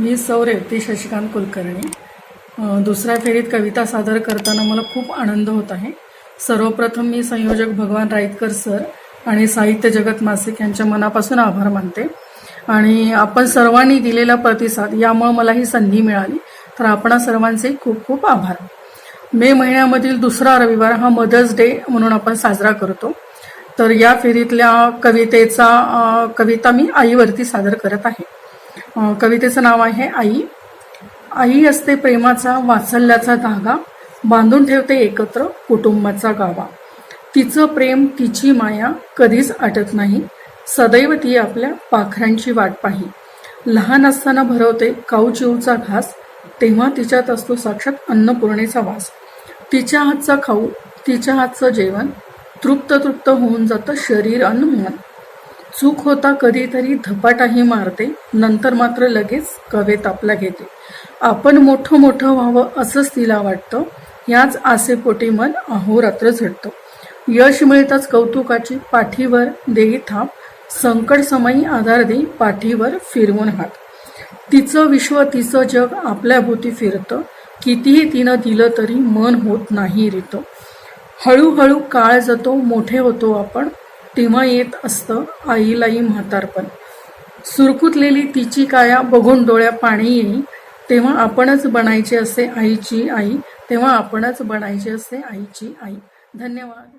मी सौ रेवती शशिकांत कुलकर्णी. दुसऱ्या फेरीत कविता सादर करताना मला खूप आनंद होत आहे. सर्वप्रथम मी संयोजक भगवान राईतकर सर आणि साहित्य जगत मासिक यांच्या मनापासून आभार मानते. आणि आपण सर्वांनी दिलेला प्रतिसाद यामुळे मला ही संधी मिळाली. तर आपणा सर्वांचे खूप खूप आभार. मे महिन्यामधील दुसरा रविवार हा मदर्स डे म्हणून आपण साजरा करतो. तर या फेरीतल्या कवितेचा कविता मी आईवरती सादर करत आहे. कवितेचं नाव आहे आई. आई असते प्रेमाचा वात्सल्याचा धागा बांधून ठेवते एकत्र कुटुंबाचा गावा. तिचं प्रेम तिची माया कधीच आटत नाही. सदैव ती आपल्या पाखरांची वाट पाही. लहान असताना भरवते काऊचिवचा घास तेव्हा तिच्यात असतो साक्षात अन्नपूर्णेचा वास. तिच्या हातचा खाऊ तिच्या हातचं जेवण तृप्त तृप्त होऊन जातं शरीर अन्न मन. चूक होता कधीतरी धपाटाही मारते नंतर मात्र लगेच कवेत आपला घेते. आपण मोठं मोठं व्हावं असंच तिला वाटतं याच आसेपोटी मन अहोरात्र झटतो यश मिळताच कौतुकाची पाठीवर देई थाप संकट समयी आधार देई पाठीवर फिरवून हात. तिचं विश्व तिचं जग आपल्या भोवती फिरतं कितीही तिनं दिलं तरी मन होत नाही रितं. हळूहळू काळ जातो मोठे होतो आपण तेव्हा येत असतं आईलाही म्हातारपण. सुरकुतलेली तिची काया बघून डोळ्या पाणी येई तेव्हा आपणच बनायचे असे आईची आई तेव्हा आपणच बनायचे असे आईची आई. धन्यवाद.